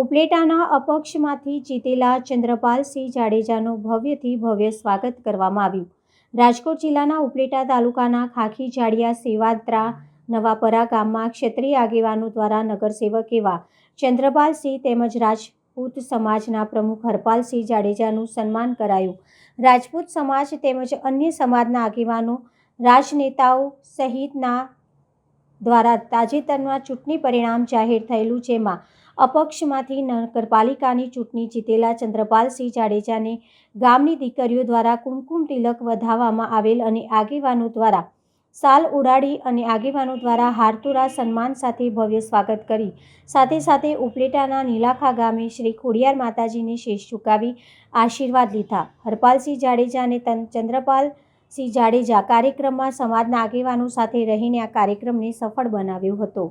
ઉપલેટાના અપક્ષમાંથી જીતેલા ચંદ્રપાલસિંહ જાડેજાનું ભવ્યથી ભવ્ય સ્વાગત કરવામાં આવ્યું. રાજકોટ જિલ્લાના ઉપલેટા તાલુકાના ખાખી જાડિયા સેવાદ્રા નવાપરા ગામમાં ક્ષત્રિય આગેવાનો દ્વારા નગરસેવક એવા ચંદ્રપાલસિંહ તેમજ રાજપૂત સમાજના પ્રમુખ હરપાલસિંહ જાડેજાનું સન્માન કરાયું. રાજપૂત સમાજ તેમજ અન્ય સમાજના આગેવાનો, રાજનેતાઓ સહિતના દ્વારા તાજેતરમાં ચૂંટણી પરિણામ જાહેર થયેલું જેમાં અપક્ષમાંથી નગરપાલિકાની ચૂંટણી જીતેલા ચંદ્રપાલસિંહ જાડેજાને ગામની દીકરીઓ દ્વારા કુમકુમ તિલક વધાવવામાં આવેલ અને આગેવાનો દ્વારા સાલ ઉડાડી અને આગેવાનો દ્વારા હારતુરા સન્માન સાથે ભવ્ય સ્વાગત કરી. સાથે સાથે ઉપલેટાના નીલાખા ગામે શ્રી ખોડિયાર માતાજીને શેષ ઝુકાવી આશીર્વાદ લીધા. હરપાલસિંહ જાડેજા અને તન- ચંદ્રપાલસિંહ જાડેજા કાર્યક્રમમાં સમાજના આગેવાનો સાથે રહીને આ કાર્યક્રમને સફળ બનાવ્યો હતો.